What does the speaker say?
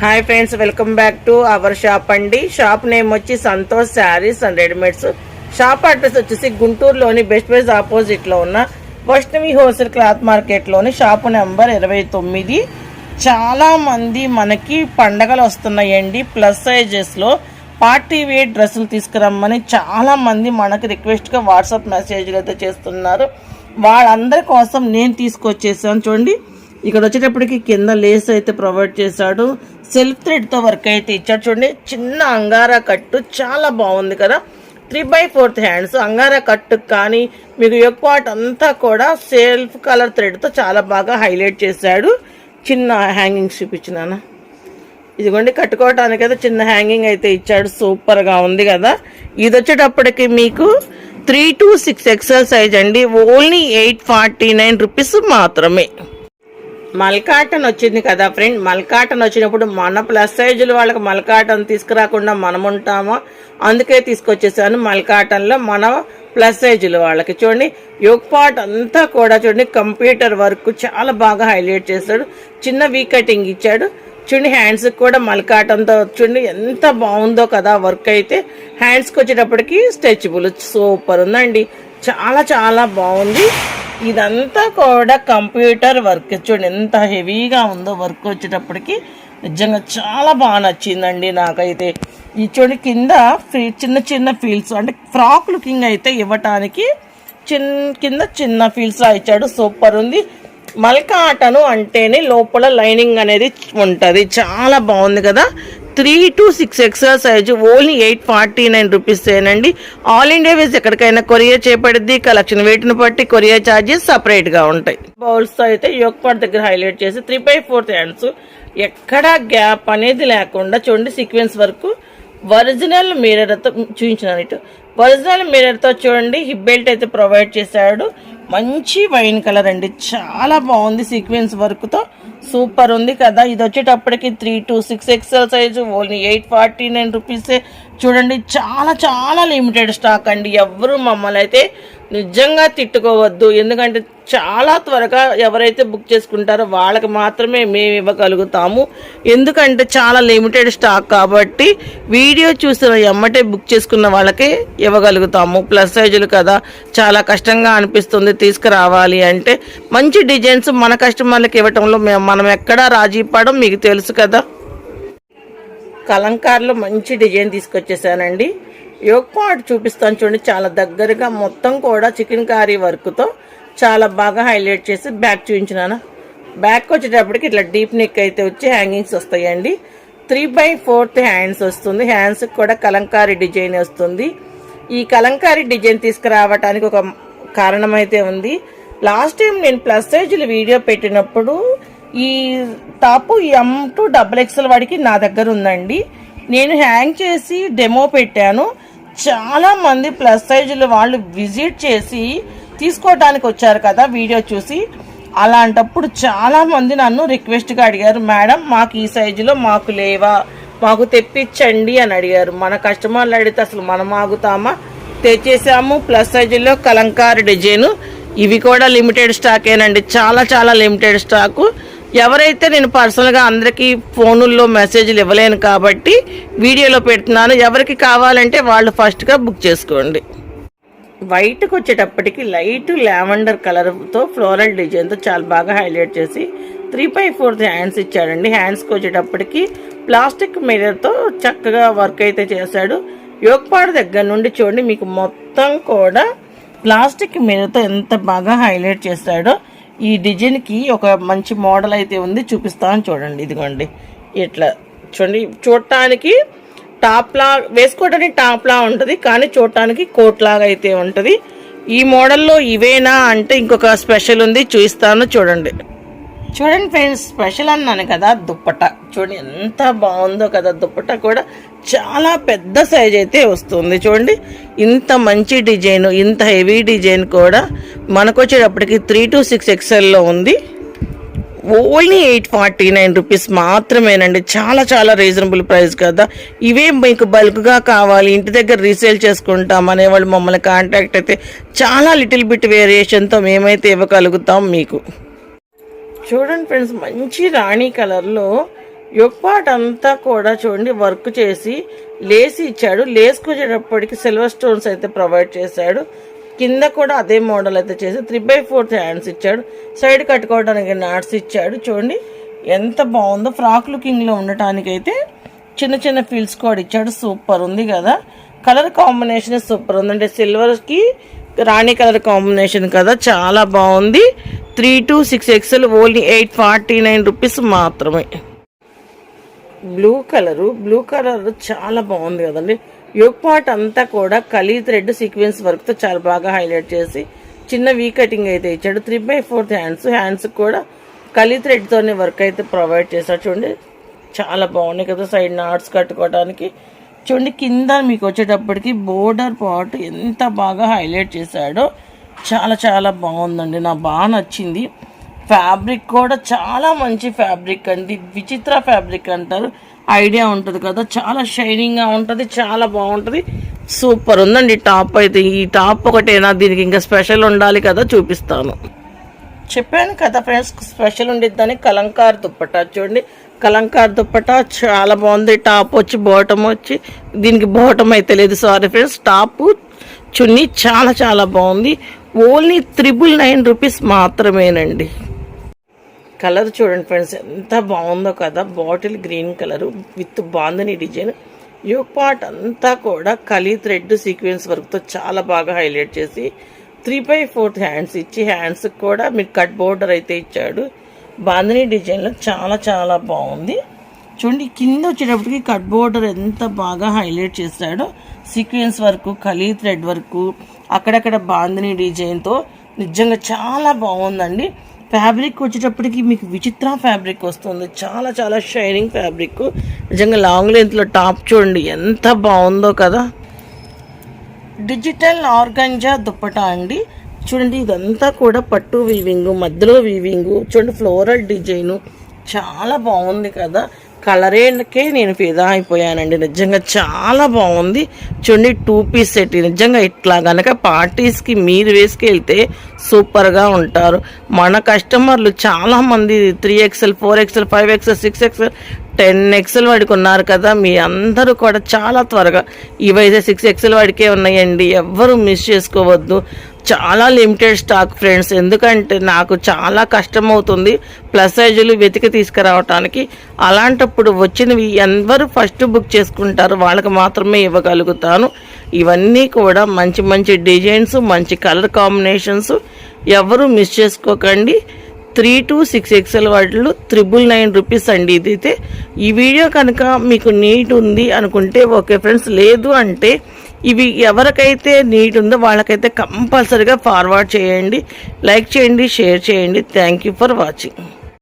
Hi friends welcome back to our shop అండి. Shop name వచ్చి Santosh sarees and readymades. Shop address వచ్చేసి గుంటూరులోని best price ఆపోజిట్లో ఉన్న వైష్ణవి హోల్సేల్ క్లాత్ మార్కెట్లోని షాప్ నెంబర్ ఇరవై తొమ్మిది. చాలామంది మనకి పండగలు వస్తున్నాయండి. ప్లస్ సైజెస్లో పార్టీ వేర్ డ్రెస్సులు తీసుకురమ్మని చాలామంది మనకి రిక్వెస్ట్గా వాట్సాప్ మెసేజ్లు అయితే చేస్తున్నారు. వాళ్ళందరి కోసం నేను తీసుకొచ్చేసాను. చూడండి ఇక్కడ వచ్చేటప్పటికి కింద లేస్ అయితే ప్రొవైడ్ చేశాడు. సెల్ఫ్ థ్రెడ్తో వర్క్ అయితే ఇచ్చాడు. చూడండి చిన్న అంగారా కట్టు చాలా బాగుంది కదా. త్రీ బై ఫోర్త్ హ్యాండ్స్ అంగారా కట్టు కానీ మీకు ఎక్కువ అంతా కూడా సెల్ఫ్ కలర్ థ్రెడ్తో చాలా బాగా హైలైట్ చేశాడు. చిన్న హ్యాంగింగ్స్ చూపించినాను ఇదిగోండి కట్టుకోవటానికి అయితే చిన్న హ్యాంగింగ్ అయితే ఇచ్చాడు. సూపర్గా ఉంది కదా. ఇది వచ్చేటప్పటికి మీకు three two six XL size అండి. Only eight forty nine rupees మాత్రమే. మల్కాటన్ వచ్చింది కదా ఫ్రెండ్. మల్కాటన్ వచ్చినప్పుడు మన ప్లస్ సైజులు వాళ్ళకి మల్కాటన్ తీసుకురాకుండా మనం ఉంటామా? అందుకే తీసుకొచ్చేసాను మల్కాటన్లో మన ప్లస్ సైజులు వాళ్ళకి. చూడండి యోగ్ పార్ట్ అంతా కూడా చూడండి కంప్యూటర్ వర్క్ చాలా బాగా హైలైట్ చేస్తాడు చిన్న వీ కటింగ్ ఇచ్చాడు. చూడండి హ్యాండ్స్కి కూడా మల్కాటంతో చూడండి ఎంత బాగుందో కదా వర్క్ అయితే. హ్యాండ్స్కి వచ్చేటప్పటికి స్ట్రెచబుల్ సూపర్ ఉందండి. చాలా చాలా బాగుంది. ఇదంతా కూడా కంప్యూటర్ వర్క్. చూడండి ఎంత హెవీగా ఉందో వర్క్ వచ్చేటప్పటికి నిజంగా చాలా బాగా నచ్చిందండి నాకైతే. ఈ చూడండి కింద చిన్న చిన్న ఫీల్స్ అంటే ఫ్రాక్ లుకింగ్ అయితే ఇవ్వటానికి చిన్న కింద చిన్న ఫీల్స్ ఇచ్చాడు. సూపర్ ఉంది. మల్కాటను అంటేనే లోపల లైనింగ్ అనేది ఉంటుంది. చాలా బాగుంది కదా. Three two six XL size only eight forty nine rupees ఏనండి ఆల్ ఇండియా వేస్ ఎక్కడికైనా కొరియర్ చేపడిద్ది కలెక్షన్ వెయిట్ని బట్టి కొరియర్ ఛార్జెస్ సపరేట్గా ఉంటాయి. బౌల్స్తో అయితే యోగపాట్ దగ్గర హైలైట్ చేసి త్రీ బై ఫోర్త్ హ్యాండ్స్ ఎక్కడా గ్యాప్ అనేది లేకుండా చూడండి సీక్వెన్స్ వరకు ఒరిజినల్ మిర్రర్తో చూపించినాను ఇటు. ఒరిజినల్ మిర్రర్తో చూడండి హిప్ బెల్ట్ అయితే ప్రొవైడ్ చేశాడు. మంచి వైన్ కలర్ అండి. చాలా బాగుంది సీక్వెన్స్ వర్క్తో. సూపర్ ఉంది కదా. ఇది వచ్చేటప్పటికి three two six XL size only eight forty nine రూపీసే చూడండి చాలా చాలా లిమిటెడ్ స్టాక్ అండి. ఎవరు మమ్మల్ని అయితే నిజంగా తిట్టుకోవద్దు. ఎందుకంటే చాలా త్వరగా ఎవరైతే బుక్ చేసుకుంటారో వాళ్ళకి మాత్రమే మేము ఇవ్వగలుగుతాము. ఎందుకంటే చాలా లిమిటెడ్ స్టాక్ కాబట్టి వీడియో చూసిన ఎమ్మటే బుక్ చేసుకున్న వాళ్ళకే ఇవ్వగలుగుతాము. ప్లస్ సైజులు కదా చాలా కష్టంగా అనిపిస్తుంది తీసుకురావాలి అంటే. మంచి డిజైన్స్ మన కస్టమర్లకు ఇవ్వటంలో మేము మనం ఎక్కడా రాజీ పడం మీకు తెలుసు కదా. కలంకార్లో మంచి డిజైన్ తీసుకొచ్చేసానండి యోగ్ పాట్ చూపిస్తాను చూడండి. చాలా దగ్గరగా మొత్తం కూడా చికెన్ కారీ వర్క్తో చాలా బాగా హైలైట్ చేసి బ్యాక్ చూపించినాను. బ్యాక్ వచ్చేటప్పటికి ఇట్లా డీప్ నెక్ అయితే వచ్చి హ్యాంగింగ్స్ వస్తాయండి. త్రీ బై ఫోర్త్ హ్యాండ్స్ వస్తుంది. హ్యాండ్స్కి కూడా కలంకారీ డిజైన్ వస్తుంది. ఈ కలంకారీ డిజైన్ తీసుకురావటానికి ఒక కారణం అయితే ఉంది. లాస్ట్ టైం నేను ప్లస్ సైజులు వీడియో పెట్టినప్పుడు ఈ top M to double XL వాడికి నా దగ్గర ఉందండి. నేను హ్యాంగ్ చేసి డెమో పెట్టాను. చాలామంది ప్లస్ సైజులు వాళ్ళు విజిట్ చేసి తీసుకోవడానికి వచ్చారు కదా వీడియో చూసి. అలాంటప్పుడు చాలామంది నన్ను రిక్వెస్ట్గా అడిగారు మేడం మాకు ఈ సైజులో మాకు లేవా? మాకు తెప్పించండి అని అడిగారు. మన కస్టమర్లు అడిగితే అసలు మనం ఆగుతామా? తెచ్చేసాము ప్లస్ సైజుల్లో కలంకార డిజైన్. ఇవి కూడా లిమిటెడ్ స్టాకేనండి చాలా చాలా లిమిటెడ్ స్టాకు ఎవరైతే నేను పర్సనల్గా అందరికీ ఫోనుల్లో మెసేజ్లు ఇవ్వలేను కాబట్టి వీడియోలో పెడుతున్నాను ఎవరికి కావాలంటే వాళ్ళు ఫస్ట్గా బుక్ చేసుకోండి. వైట్కి వచ్చేటప్పటికి లైట్ లావెండర్ కలర్తో ఫ్లోరల్ డిజైన్తో చాలా బాగా హైలైట్ చేసి త్రీ బై ఫోర్త్ హ్యాండ్స్ ఇచ్చాడండి. హ్యాండ్స్కి వచ్చేటప్పటికి ప్లాస్టిక్ మిర్రర్తో చక్కగా వర్క్ అయితే చేశాడు. యోగపాడు దగ్గర నుండి చూడండి మీకు మొత్తం కూడా ప్లాస్టిక్ మిర్రర్తో ఎంత బాగా హైలైట్ చేశాడో. ఈ డిజైన్కి ఒక మంచి మోడల్ అయితే ఉంది చూపిస్తాను చూడండి ఇదిగోండి. ఇట్లా చూడండి చూడటానికి టాప్లా వేసుకోవడానికి టాప్లా ఉంటుంది కానీ చూడటానికి కోట్ లాగా అయితే ఉంటుంది. ఈ మోడల్లో ఇవేనా అంటే ఇంకొక స్పెషల్ ఉంది చూపిస్తాను చూడండి. చూడండి ఫ్రెండ్స్ స్పెషల్ అన్నాను కదా దుప్పట. చూడండి ఎంత బాగుందో కదా దుప్పట కూడా. చాలా పెద్ద సైజ్ అయితే వస్తుంది. చూడండి ఇంత మంచి డిజైన్ ఇంత హెవీ డిజైన్ కూడా మనకు వచ్చేటప్పటికి త్రీ టు సిక్స్ ఎక్స్ఎల్లో ఉంది. Only eight forty nine rupees మాత్రమేనండి. చాలా చాలా రీజనబుల్ ప్రైస్ కదా. ఇవే మీకు బల్క్గా కావాలి. ఇంటి దగ్గర రీసేల్ చేసుకుంటాం అనేవాళ్ళు మమ్మల్ని కాంటాక్ట్ అయితే చాలా లిటిల్ బిట్ వేరియేషన్తో మేమైతే ఇవ్వగలుగుతాం మీకు. చూడండి ఫ్రెండ్స్ మంచి రాణి కలర్లో అంతా కూడా చూడండి వర్క్ చేసి లేస్ ఇచ్చాడు. లేస్కి వచ్చేటప్పటికి సిల్వర్ స్టోన్స్ అయితే ప్రొవైడ్ చేశాడు. కింద కూడా అదే మోడల్ అయితే చేసి త్రీ బై ఫోర్త్ హ్యాండ్స్ ఇచ్చాడు. సైడ్ కట్టుకోవడానికి నాట్స్ ఇచ్చాడు. చూడండి ఎంత బాగుందో. ఫ్రాక్ లుకింగ్లో ఉండటానికి అయితే చిన్న చిన్న ఫీల్స్ కూడా ఇచ్చాడు. సూపర్ ఉంది కదా. కలర్ కాంబినేషన్ సూపర్ ఉంది అంటే సిల్వర్కి రాణి కలర్ కాంబినేషన్ కదా. చాలా బాగుంది. Three two six XL only eight forty nine rupees మాత్రమే. Blue colour. బ్లూ కలర్ చాలా బాగుంది కదండి. యోగ్ పార్ట్ అంతా కూడా కలీ థ్రెడ్ సీక్వెన్స్ వర్క్తో చాలా బాగా హైలైట్ చేసి చిన్న వీ కటింగ్ అయితే ఇచ్చాడు. Three by fourth hands hands కూడా కలీ థ్రెడ్తోనే వర్క్ అయితే ప్రొవైడ్ చేశాడు. చూడండి చాలా బాగున్నాయి కదా సైడ్ నాట్స్ కట్టుకోవడానికి చూడండి కింద మీకు వచ్చేటప్పటికి బోర్డర్ పార్ట్ ఎంత బాగా హైలైట్ చేశాడో చాలా చాలా బాగుందండి. నాకు బాగా నచ్చింది. ఫ్యాబ్రిక్ కూడా చాలా మంచి ఫ్యాబ్రిక్ అండి. విచిత్ర ఫ్యాబ్రిక్ అంటారు. ఐడియా ఉంటుంది కదా. చాలా షైనింగ్గా ఉంటుంది చాలా బాగుంటుంది. సూపర్ ఉందండి టాప్ అయితే. ఈ టాప్ ఒకటేనా? దీనికి ఇంకా స్పెషల్ ఉండాలి కదా చూపిస్తాను. చెప్పాను కదా ఫ్రెండ్స్ స్పెషల్ ఉండిద్దని కలంకార్ దుప్పట. చూడండి కలంకార్ దుప్పట చాలా బాగుంది. టాప్ వచ్చి బాటమ్ వచ్చి. దీనికి బాటమ్ అయితే లేదు. సారీ ఫ్రెండ్స్ టాప్ చున్నీ చాలా చాలా బాగుంది. ఓన్లీ త్రిబుల్ నైన్ రూపీస్ మాత్రమేనండి. కలర్ చూడండి ఫ్రెండ్స్ ఎంత బాగుందో కదా. Bottle green colour with bandhani design. U part అంతా కూడా కలీ థ్రెడ్ సీక్వెన్స్ వర్క్తో చాలా బాగా హైలైట్ చేసి త్రీ బై ఫోర్త్ హ్యాండ్స్ ఇచ్చి హ్యాండ్స్కి కూడా మీకు కట్ బోర్డర్ అయితే ఇచ్చాడు. బాందని డిజైన్లో చాలా చాలా బాగుంది. చూడండి కింద వచ్చేటప్పటికి కట్ బోర్డర్ ఎంత బాగా హైలైట్ చేశాడో. సీక్వెన్స్ వర్క్ కలీ థ్రెడ్ వర్క్ అక్కడక్కడ బాందని డిజైన్తో నిజంగా చాలా బాగుందండి. ఫ్యాబ్రిక్ వచ్చేటప్పటికి మీకు విచిత్ర ఫ్యాబ్రిక్ వస్తుంది. చాలా చాలా షైనింగ్ ఫ్యాబ్రిక్. నిజంగా లాంగ్ లెంత్లో టాప్ చూడండి ఎంత బాగుందో కదా. డిజిటల్ ఆర్గంజా దుప్పటా అండి. చూడండి ఇదంతా కూడా పట్టు వీవింగ్ మధ్యలో వీవింగ్ చూడండి ఫ్లోరల్ డిజైను. చాలా బాగుంది కదా. కలరేకే నేను ఫిదా అయిపోయానండి. నిజంగా చాలా బాగుంది. చూడండి టూ పీస్ సెట్ నిజంగా ఇట్లా కనుక పార్టీస్కి మీరు వేసుకెళ్తే సూపర్గా ఉంటారు. మన కస్టమర్లు చాలామంది three XL four XL five XL six XL ten XL వాడికి ఉన్నారు కదా మీ అందరూ కూడా చాలా త్వరగా. ఇవైతే సిక్స్ ఎక్స్ఎల్ వాడికే ఉన్నాయండి ఎవ్వరూ మిస్ చేసుకోవద్దు. చాలా లిమిటెడ్ స్టాక్ ఫ్రెండ్స్ ఎందుకంటే నాకు చాలా కష్టం అవుతుంది ప్లస్ సైజులు వెతికి తీసుకురావటానికి. అలాంటప్పుడు వచ్చినవి ఎవరు ఫస్ట్ బుక్ చేసుకుంటారు వాళ్ళకి మాత్రమే ఇవ్వగలుగుతాను. ఇవన్నీ కూడా మంచి మంచి డిజైన్స్ మంచి కలర్ కాంబినేషన్స్ ఎవరు మిస్ చేసుకోకండి. త్రీ టు సిక్స్ ఎక్స్ఎల్ వాటిలో త్రిబుల్ నైన్ రూపీస్ అండి ఇది అయితే ఈ వీడియో కనుక మీకు నీట్ ఉంది అనుకుంటే ఓకే ఫ్రెండ్స్ లేదు అంటే ఇవి ఎవరికైతే నీట్ ఉందో వాళ్ళకైతే కంపల్సరీగా ఫార్వర్డ్ చేయండి. లైక్ చేయండి షేర్ చేయండి. Thank you for watching.